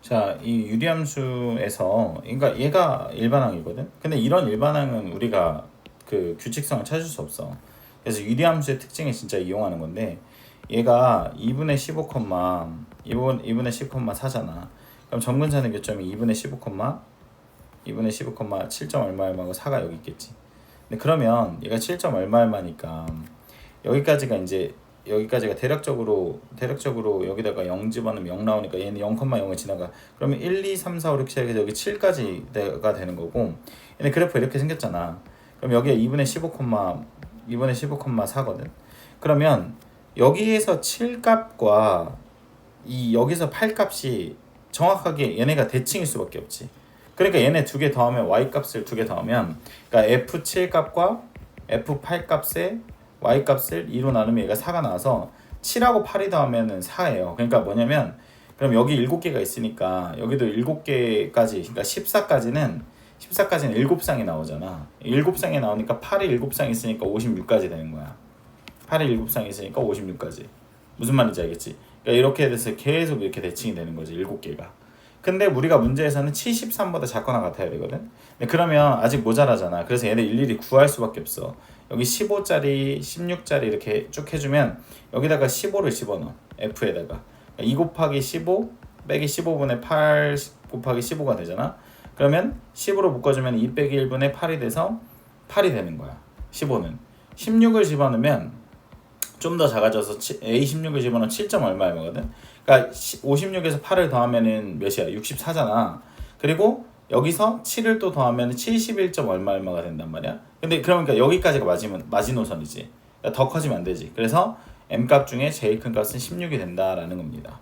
자, 이 유리함수에서 그러니까 얘가 일반항이거든. 근데 이런 일반항은 우리가 그 규칙성을 찾을 수 없어. 그래서 유리함수의 특징을 진짜 이용하는 건데 얘가 2분의 15, 2분 2분의 10, 4잖아. 그럼 정근사는 교점이 2분의 15, 2분의 15, 7점 얼마 얼마고 4가 여기 있겠지. 근데 그러면 얘가 7점 얼마 얼마니까 여기까지가 이제 여기까지가 대략적으로 대략적으로 여기다가 0 집어넣으면 0 나오니까 얘는 0,0을 지나가. 그러면 1, 2, 3, 4, 5, 6, 7 해서 여기 7까지가 되는 거고 얘는 그래프 이렇게 생겼잖아. 그럼 여기에 2분의 15, 2분의 15, 4거든. 그러면 여기에서 7 값과 이 여기서 8 값이 정확하게 얘네가 대칭일 수밖에 없지. 그러니까 얘네 두 개 더하면 y 값을 두 개 더하면 그러니까 f7 값과 f8 값에 y 값을 2로 나누면 얘가 4가 나와서 7하고 8이 더하면은 4예요. 그러니까 뭐냐면 그럼 여기 7개가 있으니까 여기도 7개까지 그러니까 14까지는 14까지는 7쌍이 나오잖아. 7쌍이 나오니까 8이 7쌍 있으니까 56까지 되는 거야. 8이 7쌍 있으니까 56까지. 무슨 말인지 알겠지? 그러니까 이렇게 돼서 계속 이렇게 대칭이 되는 거지. 7개가. 근데 우리가 문제에서는 73보다 작거나 같아야 되거든. 그러면 아직 모자라잖아. 그래서 얘네 일일이 구할 수밖에 없어. 여기 15짜리, 16짜리 이렇게 쭉 해주면 여기다가 15를 집어넣어. F에다가. 2 곱하기 15 빼기 15분의 8 곱하기 15가 되잖아. 그러면 10으로 묶어주면 2 빼기 1분의 8이 돼서 8이 되는 거야. 15는. 16을 집어넣으면 좀 더 작아져서 A16을 집어넣으면 7점 얼마 얼마거든. 그러니까 56에서 8을 더하면은 몇이야? 64잖아. 그리고 여기서 7을 또 더하면 71점 얼마 얼마가 된단 말이야. 근데 그러니까 여기까지가 마지막 마지노선이지. 그러니까 더 커지면 안 되지. 그래서 m 값 중에 제일 큰 값은 16이 된다라는 겁니다.